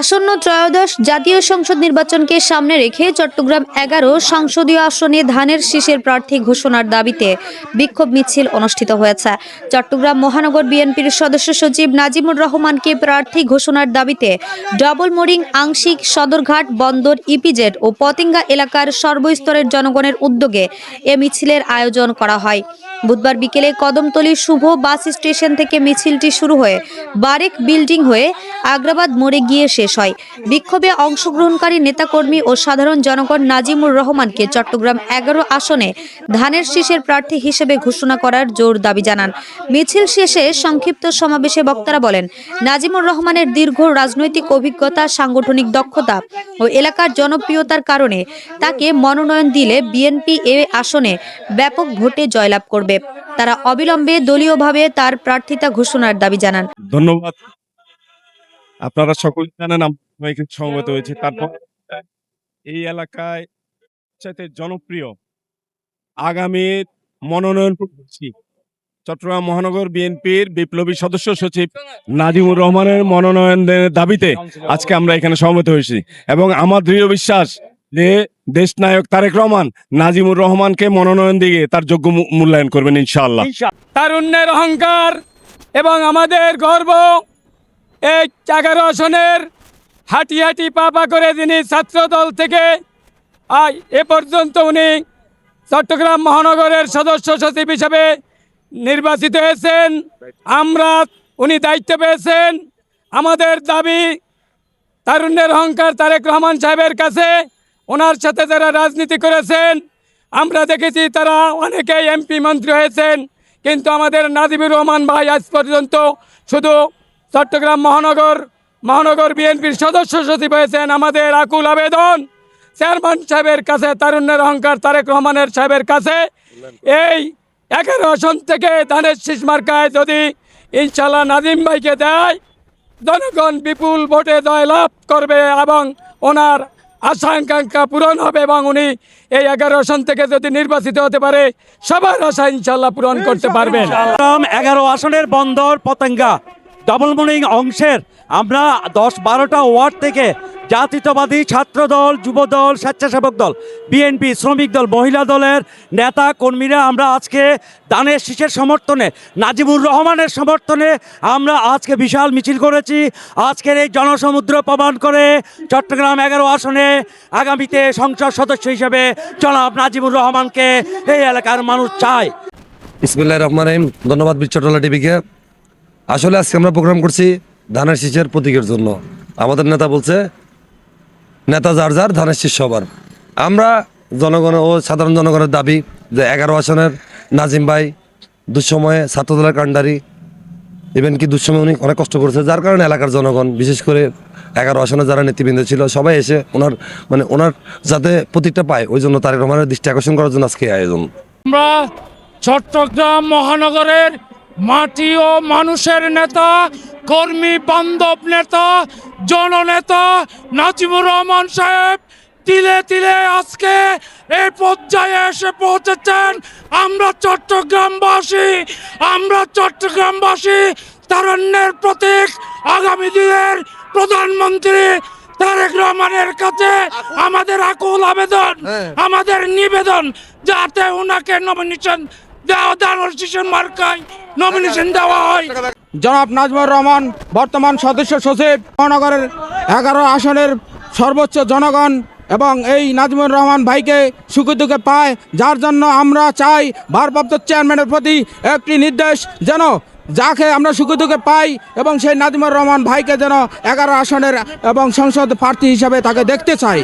আসন্ন ত্রয়োদশ জাতীয় সংসদ নির্বাচনকে সামনে রেখে চট্টগ্রাম এগারো সংসদীয় আসনে ধানের শীষের প্রার্থী ঘোষণার দাবিতে বিক্ষোভ মিছিল অনুষ্ঠিত হয়েছে। চট্টগ্রাম মহানগর বিএনপির সদস্য সচিব নাজিমুর রহমানকে প্রার্থী ঘোষণার দাবিতে ডবল মোরিং, আংশিক সদরঘাট, বন্দর, ইপিজেড ও পতেঙ্গা এলাকার সর্বস্তরের জনগণের উদ্যোগে এ মিছিলের আয়োজন করা হয়। বুধবার বিকেলে কদমতলী শুভ বাস স্টেশন থেকে মিছিলটি শুরু হয়ে বারেক বিল্ডিং হয়ে আগ্রাবাদ মোড়ে গিয়ে শেষ হয়। বিক্ষোভে অংশগ্রহণকারী নেতাকর্মী ও সাধারণ জনগণ নাজিমুর রহমানকে চট্টগ্রাম এগারো আসনে ধানের শীষের প্রার্থী হিসেবে ঘোষণা করার জোর দাবি জানান। মিছিল শেষে সংক্ষিপ্ত সমাবেশে বক্তারা বলেন, নাজিমুর রহমানের দীর্ঘ রাজনৈতিক অভিজ্ঞতা, সাংগঠনিক দক্ষতা ও এলাকার জনপ্রিয়তার কারণে তাকে মনোনয়ন দিলে বিএনপি এ আসনে ব্যাপক ভোটে জয়লাভ করবে। তারা অবিলম্বে দলীয়ভাবে তার প্রার্থিতা ঘোষণার দাবি জানান। ধন্যবাদ। আপনারা সকল জানেন, আমরা সমবেত হয়েছে। তারপর এই এলাকায় সবচাইতে জনপ্রিয় আগামী মনোনয়ন প্রত্যাশী চট্টগ্রাম মহানগর বিএনপির বিপ্লবী সদস্য সচিব নাজিমুর রহমানের মনোনয়নের দাবিতে আজকে আমরা এখানে সমবেত হয়েছি। এবং আমার দৃঢ় বিশ্বাস যে দেশ নায়ক তারেক রহমান, নাজিমুর রহমানকে মনোনয়ন দিয়ে তার যোগ্য মূল্যায়ন করবেন ইনশাআল্লাহ। তারুণ্যের অহংকার এবং আমাদের গর্ব এই এগারো আসনের হাঁটি হাঁটি পা পা করে যিনি ছাত্রদল থেকে আজ এ পর্যন্ত উনি চট্টগ্রাম মহানগরের সদস্য সচিব হিসেবে নির্বাচিত হয়েছেন। আমরা উনি দায়িত্ব পেয়েছেন। আমাদের দাবি, তারুণ্যের অহংকার তারেক রহমান সাহেবের কাছে ওনার সাথে যারা রাজনীতি করেছেন, আমরা দেখেছি তারা অনেকেই এমপি মন্ত্রী হয়েছেন, কিন্তু আমাদের নাজিবুর রহমান ভাই আজ পর্যন্ত শুধু চট্টগ্রাম মহানগর মহানগর বিএনপির সদস্য সচিব হয়েছেন আমাদের আকুল আবেদন। চেয়ারম্যান সাহেবের কাছে, তারুণ্যের অহংকার তারেক রহমানের সাহেবের কাছে। এই এগারো আসন থেকে ধানের শীষ মার্কায় যদি ইনশাল্লাহ নাজিম ভাইকে দেয়, জনগণ বিপুল ভোটে জয়লাভ করবে এবং ওনার আশা আকাঙ্ক্ষা পূরণ হবে এবং উনি এই এগারো আসন থেকে যদি নির্বাচিত হতে পারে সবার আশা ইনশাল্লাহ পূরণ করতে পারবেন। এগারো আসনের বন্দর পতঙ্গা ডবল মর্নিং অংশের আমরা দশ বারোটা ওয়ার্ড থেকে জাতীয়তাবাদী ছাত্র দল যুব দল স্বেচ্ছাসেবক দল, বিএনপি, শ্রমিক দল, মহিলা দলের নেতা, কর্মীরা আমরা আজকে দানের শীষের সমর্থনে নাজিমুর রহমানের সমর্থনে আমরা আজকে বিশাল মিছিল করেছি। আজকের এই জনসমুদ্র প্রমাণ করে চট্টগ্রাম এগারো আসনে আগামীতে সংসদ সদস্য হিসেবে জনাব নাজিমুর রহমানকে এই এলাকার মানুষ চায়। ইসমিল্লাহ রহমান রহিম। ধন্যবাদ বিচ্ছটলা টিভিকে আসলে আজকে আমরা প্রোগ্রাম করছি ধানের শীষের প্রতীকের জন্য। আমাদের নেতা বলছে নেতা যার যার, ধানের শীষ সবার। আমরা জনগণ ও সাধারণ জনগণের দাবি যে এগারো আসনের নাজিম ভাই দুঃসময়ে ছাত্রদলের কাণ্ডারি ইভেন কি দুঃসময় উনি অনেক কষ্ট করেছে, যার কারণে এলাকার জনগণ, বিশেষ করে এগারো আসনে যারা নেতৃবৃন্দ ছিল, সবাই এসে ওনার মানে ওনার যাতে প্রতীকটা পায়, ওই জন্য তারেক রহমানের দৃষ্টি আকর্ষণ করার জন্য আজকে আয়োজন। আমরা চট্টগ্রাম মহানগরের মাটি ও মানুষের নেতা কর্মী বান্ধব নেতা জননেতা নাজিমুর রহমান সাহেব তিলে তিলে আজকে এই পর্যায়ে এসে পৌঁছেছেন। আমরা চট্টগ্রামবাসী আমরা চট্টগ্রামবাসী তারণ্যের প্রতীক আগামী দিনের প্রধানমন্ত্রী তারেক রহমানের কাছে আমাদের আকুল আবেদন আমাদের নিবেদন যাতে ওনাকে নমিনেশন নমিনেশন দেওয়া হয়। জনাব নাজমুর রহমান, বর্তমান সদস্য সচিব, মহানগরের এগারো আসনের সর্বোচ্চ জনগণ এবং এই নাজমুর রহমান ভাইকে সুখে দুঃখে পায়। যার জন্য আমরা চাই ভারপ্রাপ্ত চেয়ারম্যানের প্রতি একটি নির্দেশ, যেন যাকে আমরা সুখে দুঃখে পাই এবং সেই নাজমুর রহমান ভাইকে যেন এগারো আসনের এবং সংসদ প্রার্থী হিসাবে তাকে দেখতে চাই।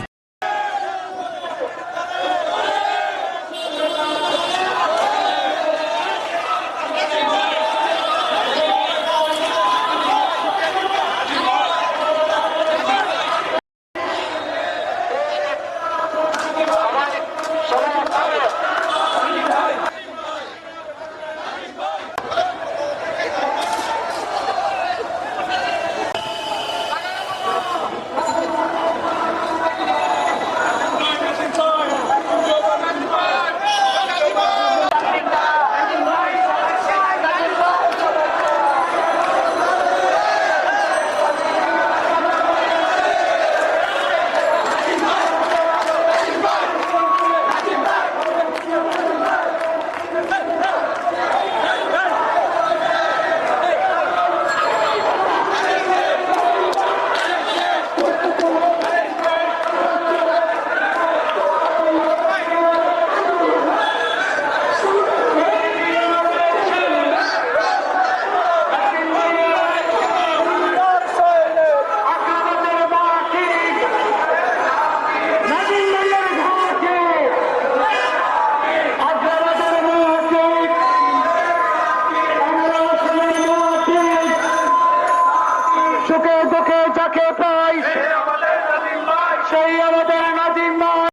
Rocket Boys.